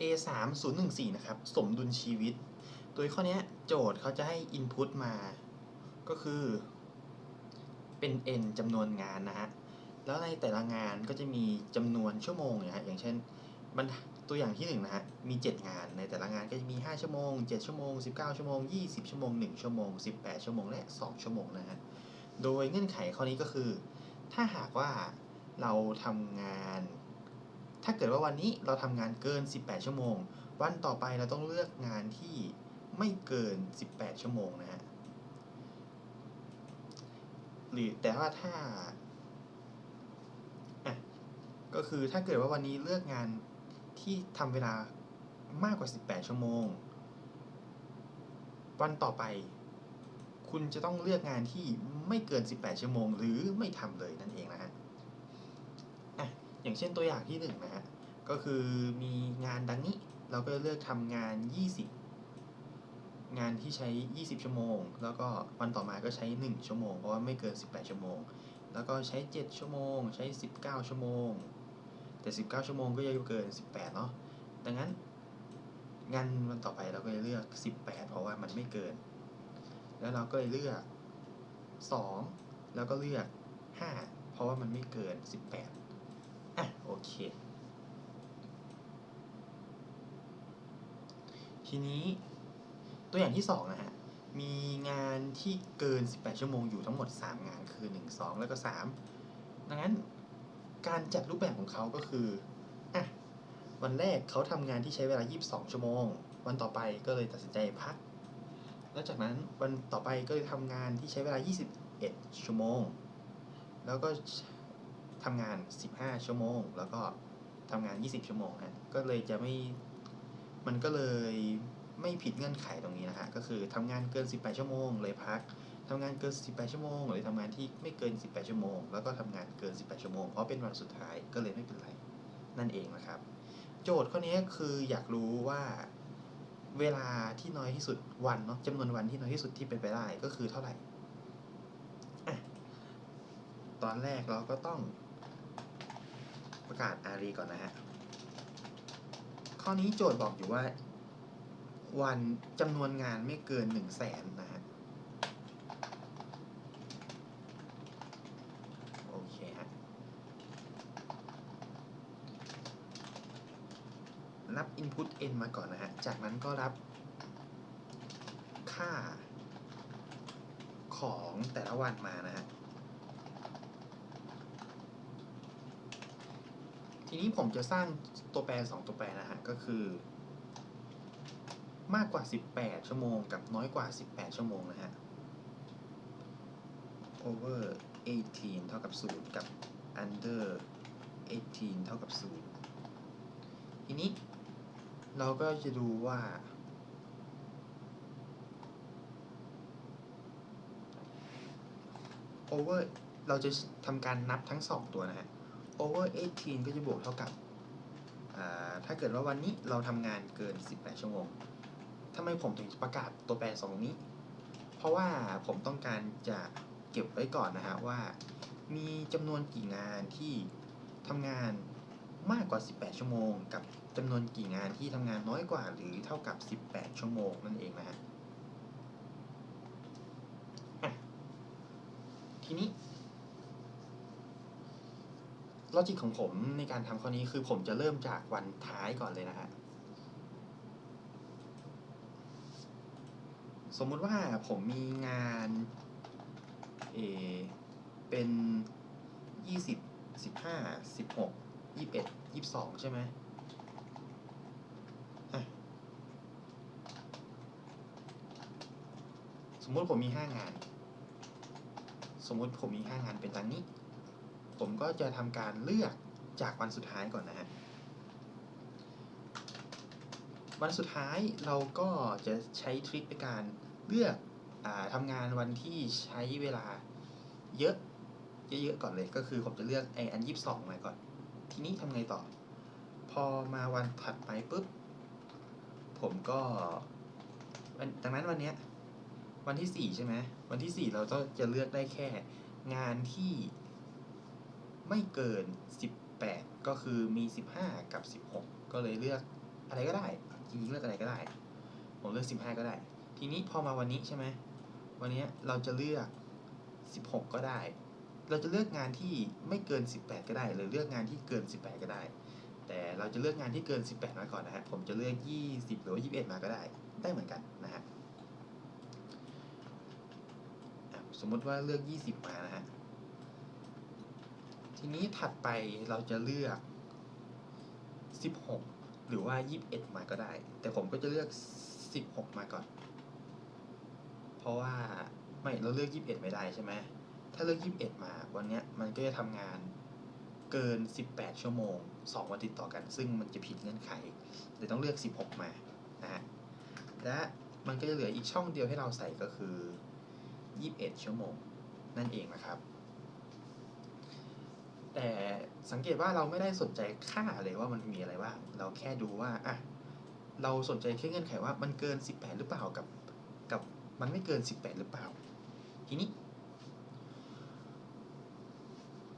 A 3 0 1 4นะครับ สมดุลชีวิต โดยข้อนี้โจทย์เขาจะให้ input มา ก็คือ เป็น n จำนวนงานนะฮะ แล้วในแต่ละงานก็จะมีจำนวนชั่วโมงนี่ยฮะ อย่างเช่นตัวอย่างที่1นะฮะ มี 7 งาน ในแต่ละงานก็จะมี 5 ชั่วโมง 7 ชั่วโมง 19 ชั่วโมง 20 ชั่วโมง 1 ชั่วโมง 18 ชั่วโมง และ 2 ชั่วโมงนะฮะ โดยเงื่อนไขข้อนี้ก็คือ ถ้าหากว่าเราทำงาน ถ้าเกิดว่าวันนี้เราทำงานเกิน 18 ชั่วโมง วันต่อไปเราต้องเลือกงานที่ไม่เกิน 18 ชั่วโมงนะฮะ หรือแต่ว่าถ้าอะก็คือถ้าเกิดว่าวันนี้เลือกงานที่ทำเวลามากกว่า 18 ชั่วโมง วันต่อไป คุณจะต้องเลือกงานที่ไม่เกิน 18 ชั่วโมง หรือไม่ทำเลยนั่นเองนะฮะ อย่างเช่นตัวอย่างที่หนึ่งนะฮะก็คือมีงานดังนี้ เราก็เลือกทำงาน 20 งานที่ใช้ 20 ชั่วโมง แล้วก็วันต่อมาก็ใช้ 1 ชั่วโมง เพราะว่าไม่เกิน 18 ชั่วโมง แล้วก็ใช้ 7 ชั่วโมง ใช้ 19 ชั่วโมง แต่ 19 ชั่วโมงก็ยังเกิน 18 เนาะดังนั้นงานวันต่อไปเราก็จะเลือก 18 เพราะว่ามันไม่เกิน แล้วเราก็เลยเลือก 2 แล้วก็เลือก 5 เพราะว่ามันไม่เกิน 18 อะโอเค ทีนี้ตัวอย่างที่2นะฮะ มีงานที่เกิน 18 ชั่วโมงอยู่ทั้งหมด 3 งานคือ 1 2 แล้วก็ 3 ดังนั้นการจัดรูปแบบของเขาก็คืออะวันแรกเขาทำงานที่ใช้เวลา 22 ชั่วโมง วันต่อไปก็เลยตัดสินใจพัก แล้วจากนั้นวันต่อไปก็เลยทำงานที่ใช้เวลา 21 ชั่วโมง แล้วก็ ทำงาน 15 ชั่วโมง แล้วก็ทำงาน 20 ชั่วโมงฮะก็เลยจะไม่ มันก็เลยไม่ผิดเงื่อนไขตรงนี้นะฮะ ก็คือทำงานเกิน 18 ชั่วโมง เลยพักทำงานเกิน 18 ชั่วโมงเลยทำงานที่ไม่เกิน 18 ชั่วโมง แล้วก็ทำงานเกิน 18 ชั่วโมง เพราะเป็นวันสุดท้ายก็เลยไม่เป็นไร นั่นเองนะครับ โจทย์ข้อนี้คืออยากรู้ว่าเวลาที่น้อยที่สุดวันเนาะจำนวนวันที่น้อยที่สุดที่เป็นไปได้ก็คือเท่าไหร่ ตอนแรกเราก็ต้อง ประกาศอารีก่อนนะฮะ ข้อนี้โจทย์บอกอยู่ว่า วันจำนวนงานไม่เกินหนึ่งแสนนะฮะ โอเคฮะ รับ input n มาก่อนนะฮะ จากนั้นก็รับค่าของแต่ละวันมานะฮะ ทีนี้ผมจะสร้างตัวแปร 2 ตัวแปรนะฮะ ก็คือ มากกว่า 18 ชั่วโมงกับน้อยกว่า 18 ชั่วโมงนะฮะ over 18 เท่ากับ 0 กับ under 18 เท่ากับ 0 ทีนี้เราก็จะดูว่า over เราจะทำการนับทั้ง 2 ตัวนะฮะ over 18 ก็จะบวกเท่ากับ ถ้าเกิดว่าวันนี้เราทำงานเกิน 18 ชั่วโมงทำไมผมถึงประกาศตัวแปรสองนี้ เพราะว่าผมต้องการจะเก็บไว้ก่อนนะฮะว่า มีจำนวนกี่งานที่ทำงานมากกว่า 18 ชั่วโมง กับจำนวนกี่งานที่ทำงานน้อยกว่าหรือเท่ากับ 18 ชั่วโมงนั่นเองนะฮะทีนี้ ลอจิกของผมในการทำข้อนี้คือผมจะเริ่มจากวันท้ายก่อนเลยนะฮะสมมุติว่าผมมีงานเอเป็นยี่สิบสิบห้าสิบหกยี่สิบเอ็ดยี่สิบสองใช่ไหมสมมุติผมมีห้างาน สมมุติผมมีห้างานเป็นดังนี้ ผมก็จะทำการเลือกจากวันสุดท้ายก่อนนะฮะ วันสุดท้ายเราก็จะใช้ทริคในการเลือกอทำงานวันที่ใช้เวลาเยอะเยอะๆก่อนเลย ก็คือผมจะเลือกไออันยี่สองมาก่อน ทีนี้ทำไงต่อ พอมาวันถัดไปปุ๊บ ผมก็ดังนั้นวันเนี้ยวันที่สี่ใช่ไหมวันที่สี่เราก็จะเลือกได้แค่งานที่ ไม่เกินสิบแปดก็คือมีสิบห้ากับสิบหกก็เลยเลือกอะไรก็ได้จริงๆเลือกอะไรก็ได้ผมเลือก 15 ก็ได้ ทีนี้พอมาวันนี้ใช่ไหมวันนี้เราจะเลือก 16 ก็ได้ เราจะเลือกงานที่ไม่เกิน 18 ก็ได้ หรือเลือกงานที่เกิน 18 ก็ได้ แต่เราจะเลือกงานที่เกิน 18 มาก่อนนะฮะผมจะเลือก 20 หรือว่า21 มาก็ได้ ได้เหมือนกันนะฮะสมมติว่าเลือก 20 มานะฮะ ทีนี้ถัดไปเราจะเลือก 16 หรือว่า 21 มาก็ได้ แต่ผมก็จะเลือก 16 มาก่อน เพราะว่าไม่เราเลือก 21 ไม่ได้ใช่ไหมถ้าเลือก 21 มาวันเนี้ยมันก็จะทำงานเกิน 18 ชั่วโมง 2 วันติดต่อกัน ซึ่งมันจะผิดเงื่อนไขเลยต้องเลือก 16 มานะฮะและมันก็จะเหลืออีกช่องเดียวให้เราใส่ก็คือ 21 ชั่วโมง นั่นเองนะครับ แต่สังเกตว่าเราไม่ได้สนใจค่าเลยว่ามันมีอะไรบ้างเราแค่ดูว่าอะเราสนใจแค่เงื่อนไขว่ามันเกิน 18 หรือเปล่ากับกับมันไม่เกิน 18 หรือเปล่า ทีนี้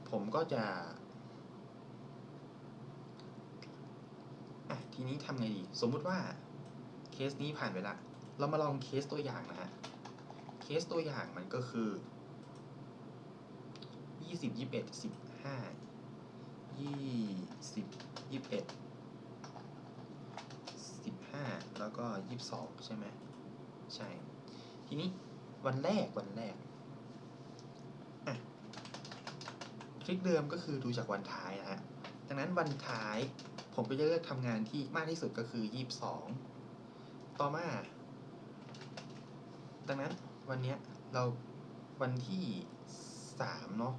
ผมก็จะอะทีนี้ทำไงดี สมมุติว่าเคสนี้ผ่านไปละ เรามาลองเคสตัวอย่างนะฮะ เคสตัวอย่างมันก็คือยี่สิบยี่สิบเอ็ดสิบ ห้ายี่สิบยี่สิบเอ็ดสิบห้าแล้วก็ยี่สิบสองใช่ไหมใช่ ทีนี้วันแรกวันแรกทริคเดิมก็คือดูจากวันท้ายนะฮะดังนั้นวันท้ายผมก็จะเลือกทำงานที่มากที่สุดก็คือยี่สิบสองต่อมา ดังนั้นวันเนี้ยเราวันที่สามเนาะ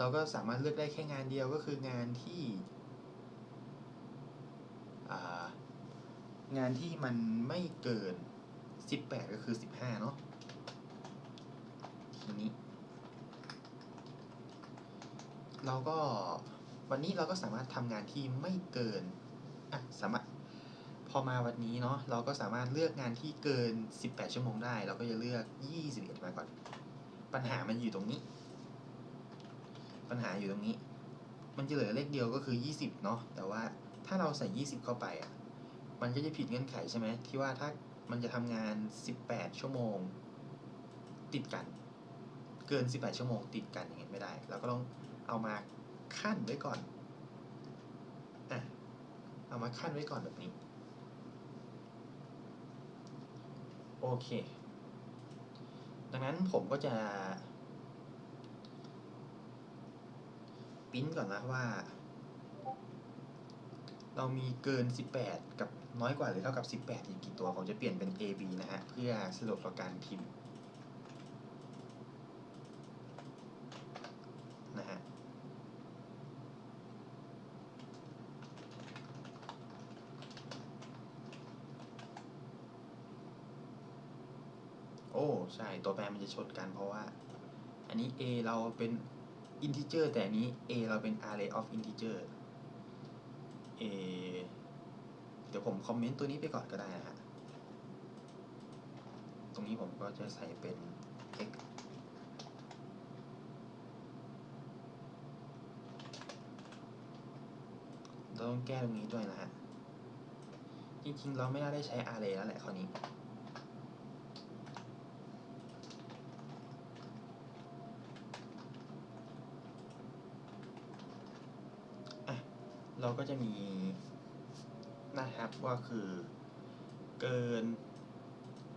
เราก็สามารถเลือกได้แค่งานเดียวก็คืองานที่งานที่มันไม่เกิน 18 ก็คือ 15 เนาะทีนี้ เราก็วันนี้เราก็สามารถทำงานที่ไม่เกินอะสามารถพอมาวันนี้เนาะเราก็สามารถเลือกงานที่เกิน 18 ชั่วโมงได้ เราก็จะเลือก 21 มาก่อน ปัญหามันอยู่ตรงนี้ ปัญหาอยู่ตรงนี้ มันจะเหลือเลขเดียวก็คือ 20 เนาะ แต่ว่าถ้าเราใส่ 20 เข้าไปอะ มันก็จะผิดเงื่อนไขใช่ไหมที่ว่าถ้ามันจะทำงาน 18 ชั่วโมง ติดกัน เกิน 18 ชั่วโมงติดกันอย่างเงี้ยไม่ได้ เราก็ต้องเอามาขั้นไว้ก่อน อะ เอามาขั้นไว้ก่อนแบบนี้ โอเค ดังนั้นผมก็จะ ปริ้นก่อนนะว่า เรามีเกิน 18 กับน้อยกว่าหรือเท่ากับ 18อีกกี่ตัวผมจะเปลี่ยนเป็น A B นะฮะ เพื่อสะดวกต่อการพิมพ์นะฮะโอ้ ใช่ ตัวแปรมันจะชนกันเพราะว่า อันนี้ A เราเป็น integer แต่อันนี้ A เราเป็น array of integer A เดี๋ยวผมคอมเมนต์ตัวนี้ไปก่อนก็ได้นะฮะ ตรงนี้ผมก็จะใส่เป็น x เราต้องแก้ตรงนี้ด้วยนะฮะ จริงๆ เราไม่น่าได้ใช้ array แล้วแหละคราวนี้ อะ เราก็จะมีนะครับว่าคือเกิน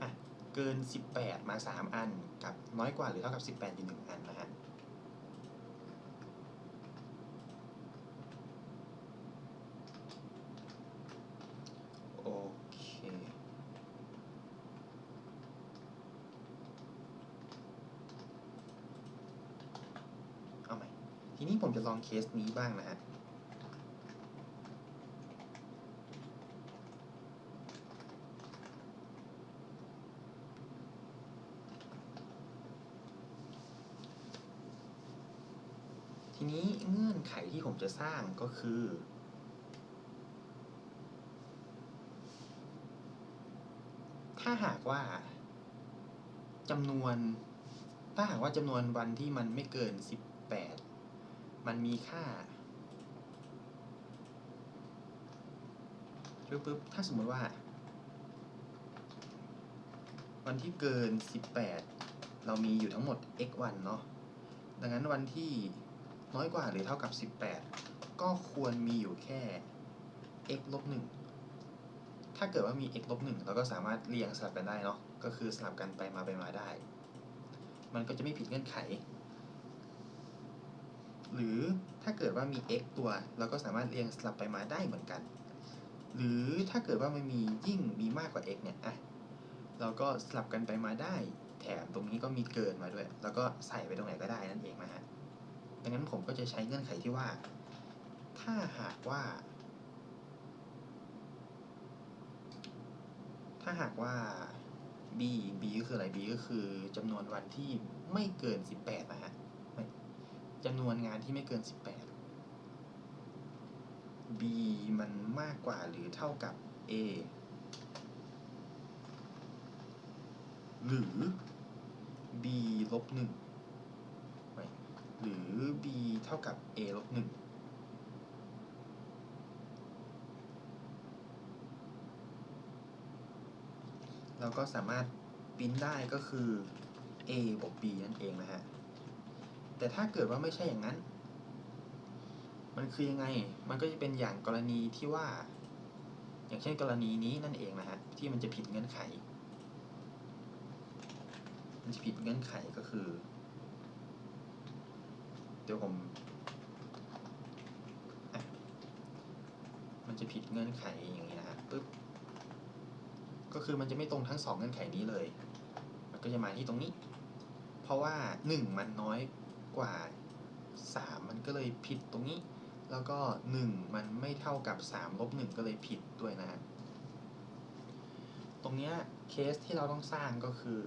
อะเกิน 18 มา 3 อันกับน้อยกว่าหรือเท่ากับ 18อยู่1อันนะฮะโอเค เอาใหม่ ทีนี้ผมจะลองเคสนี้บ้างนะฮะ ทีนี้เงื่อน ไขที่ผมจะสร้างก็คือ ถ้าหากว่าจำนวน ถ้าหากว่าจำนวนวันที่มันไม่เกิน 18 มันมีค่าปึ๊บปึ๊บถ้าสมมติว่า วันที่เกิน 18 เรามีอยู่ทั้งหมด x วันเนาะ ดังนั้นวันที่ น้อยกว่าหรือเท่ากับ 18 ก็ควรมีอยู่แค่ x ลบ1ถ้าเกิดว่ามี x ลบ1เราก็สามารถเรียงสลับกันได้เนาะก็คือสลับกันไปมาไปมาได้ มันก็จะไม่ผิดเงื่อนไข หรือถ้าเกิดว่ามี x ตัว เราก็สามารถเรียงสลับไปมาได้เหมือนกัน หรือถ้าเกิดว่ามันมียิ่งมีมากกว่า x เนี่ยอะเราก็สลับกันไปมาได้ แถมตรงนี้ก็มีเกินมาด้วย แล้วก็ใส่ไปตรงไหนก็ได้นั่นเองนะฮะ ดังนั้นผมก็จะใช้เงื่อนไขที่ว่า ถ้าหากว่า ถ้าหากว่า b b ก็คืออะไร b ก็คือจำนวนวันที่ไม่เกิน 18 นะฮะจำนวนงานที่ไม่เกิน 18 b มันมากกว่าหรือเท่ากับ a หรือ b ลบหนึ่ง หรือ b เท่ากับ a ลบหนึ่งเราก็สามารถปริ้นได้ก็คือ a บวก b นั่นเองนะฮะ แต่ถ้าเกิดว่าไม่ใช่อย่างนั้น มันคือยังไง มันก็จะเป็นอย่างกรณีที่ว่า อย่างเช่นกรณีนี้นั่นเองนะฮะ ที่มันจะผิดเงื่อนไข มันจะผิดเงื่อนไขก็คือ เดี๋ยวผม มันจะผิดเงื่อนไขอย่างนี้นะฮะปึ๊บ ก็คือมันจะไม่ตรงทั้งสองเงื่อนไขนี้เลย มันก็จะมาที่ตรงนี้ เพราะว่า 1 มันน้อยกว่า 3 มันก็เลยผิดตรงนี้ แล้วก็ 1 มันไม่เท่ากับ3ลบ1ก็เลยผิดด้วยนะตรงเนี้ยเคสที่เราต้องสร้างก็คือ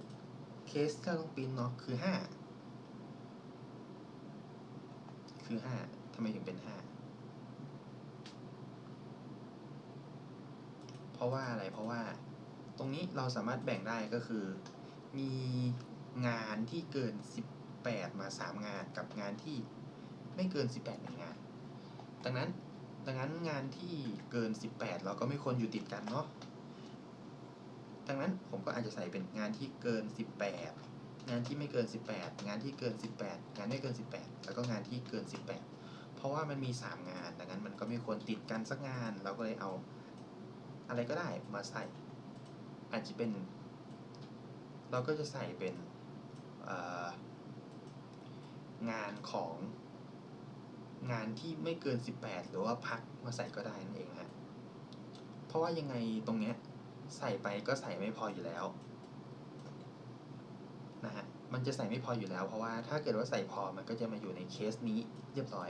เคสที่เราต้องปริ้นเนาะคือ 5 คือห้าทำไมถึงเป็นห้าเพราะว่าอะไรเพราะว่า ตรงนี้เราสามารถแบ่งได้ก็คือ มีงานที่เกิน 18 มา 3 งานกับงานที่ไม่เกิน 18หนึ่งงาน ดังนั้นดังนั้นงานที่เกิน 18 เราก็ไม่ควรอยู่ติดกันเนาะดังนั้นผมก็อาจจะใส่เป็นงานที่เกิน 18 งานที่ไม่เกิน 18 งานที่เกิน 18 งานไม่เกิน 18 แล้วก็งานที่เกิน 18 เพราะว่ามันมี 3 งาน ดังนั้นมันก็ไม่ควรติดกันสักงาน เราก็เลยเอาอะไรก็ได้มาใส่ อาจจะเป็น เราก็จะใส่เป็นงานของงานที่ไม่เกิน 18 หรือว่าพักมาใส่ก็ได้นั่นเองฮะ เพราะว่ายังไงตรงเนี้ยใส่ไปก็ใส่ไม่พออยู่แล้ว นะฮะมันจะใส่ไม่พออยู่แล้ว เพราะว่าถ้าเกิดว่าใส่พอมันก็จะมาอยู่ในเคสนี้เรียบร้อย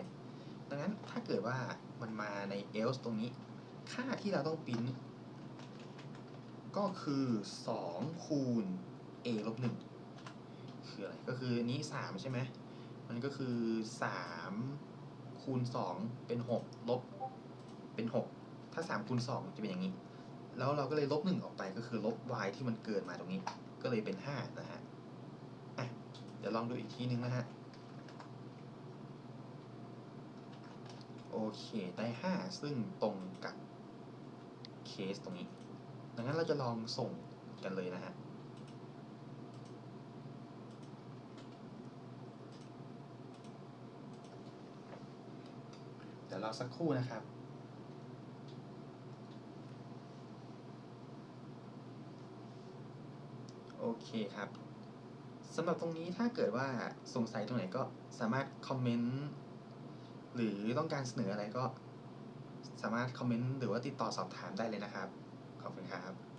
ดังนั้นถ้าเกิดว่ามันมาใน else ตรงนี้ ค่าที่เราต้องปริ้นก็คือ 2 คูณ a ลบ1คืออะไร ก็คือนี้ 3 ใช่ไหม มันก็คือ 3 คูณ 2 เป็น 6 ลบ เป็น 6 ถ้า 3 คูณ 2 จะเป็นอย่างนี้ แล้วเราก็เลยลบ 1 ออกไปก็คือลบ y ที่มันเกินมาตรงนี้ ก็เลยเป็น 5 นะฮะ ดี๋ยวลองดูอีกทีนึงนะฮะ โอเค ได้ 5 ซึ่งตรงกับเคสตรงนี้ ดังนั้นเราจะลองส่งกันเลยนะฮะเดี๋ยวรอสักครู่นะครับโอเคครับ สำหรับตรงนี้ถ้าเกิดว่าสงสัยตรงไหนก็สามารถคอมเมนต์หรือต้องการเสนออะไรก็สามารถคอมเมนต์หรือว่าติดต่อสอบถามได้เลยนะครับ ขอบคุณครับ